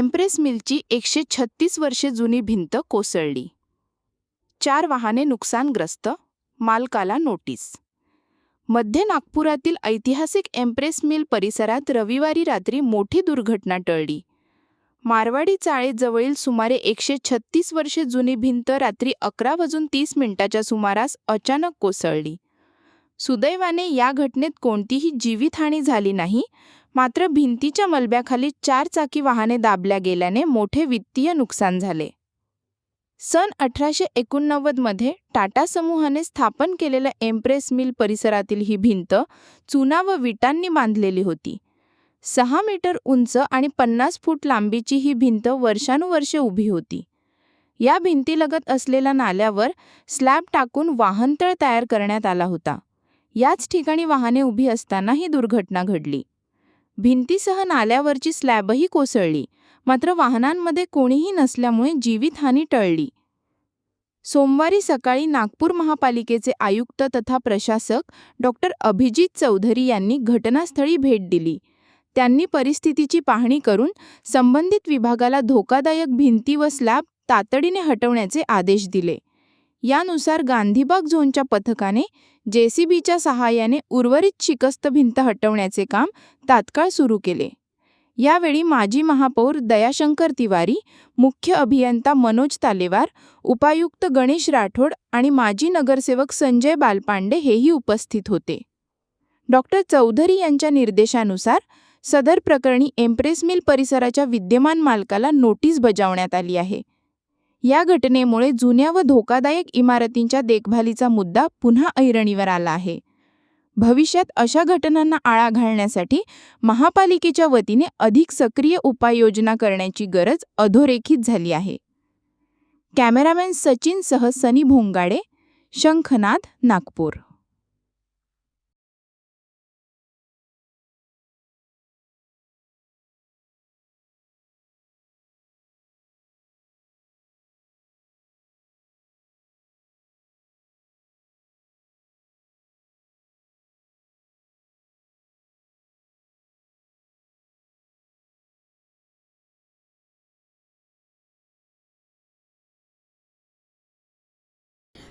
Empress मिलची एकशे छत्तीस वर्षे जुनी भिंत कोसळली. चार वाहने नुकसानग्रस्त मालकाला नोटीस. मध्य नागपुरातील ऐतिहासिक एम्प्रेस मिल परिसरात रविवारी रात्री मोठी दुर्घटना टळली. मारवाडी चाळेजवळील सुमारे एकशे छत्तीस वर्षे जुनी भिंत रात्री अकरा वाजून तीस मिनिटाच्या सुमारास अचानक कोसळली. सुदैवाने या घटनेत कोणतीही जीवितहानी झाली नाही मात्र भिंतीच्या मलब्याखाली चार चाकी वाहने दाबल्या गेल्याने मोठे वित्तीय नुकसान झाले. सन अठराशे एकोणनव्वदमध्ये टाटा समूहाने स्थापन केलेल्या एम्प्रेस मिल परिसरातील ही भिंत चुना व विटांनी बांधलेली होती. सहा मीटर उंच आणि पन्नास फूट लांबीची ही भिंत वर्षानुवर्षे उभी होती. या भिंतीलगत असलेल्या नाल्यावर स्लॅब टाकून वाहनतळ तयार करण्यात आला होता. याच ठिकाणी वाहने उभी असताना ही दुर्घटना घडली. भिंतीसह नाल्यावरची स्लॅबही कोसळली. मात्र वाहनांमध्ये कोणीही नसल्यामुळे जीवितहानी टळली. सोमवारी सकाळी नागपूर महापालिकेचे आयुक्त तथा प्रशासक डॉक्टर अभिजित चौधरी यांनी घटनास्थळी भेट दिली. त्यांनी परिस्थितीची पाहणी करून संबंधित विभागाला धोकादायक भिंती व स्लॅब तातडीने हटवण्याचे आदेश दिले. यानुसार गांधीबाग झोनच्या पथकाने जेसीबीच्या सहाय्याने उर्वरित शिकस्त भिंत हटवण्याचे काम तात्काळ सुरू केले. यावेळी माजी महापौर दयाशंकर तिवारी मुख्य अभियंता मनोज तालेवार उपायुक्त गणेश राठोड आणि माजी नगरसेवक संजय बालपांडे हेही उपस्थित होते. डॉक्टर चौधरी यांच्या निर्देशानुसार सदर प्रकरणी एम्प्रेस मिल परिसराच्या विद्यमान मालकाला नोटीस बजावण्यात आली आहे. या घटनेमुळे जुन्या व धोकादायक इमारतींच्या देखभालीचा मुद्दा पुन्हा ऐरणीवर आला आहे. भविष्यात अशा घटनांना आळा घालण्यासाठी महापालिकेच्या वतीने अधिक सक्रिय उपाययोजना करण्याची गरज अधोरेखित झाली आहे. कॅमेरामॅन सचिनसह सनी भोंगाडे शंखनाद नागपूर.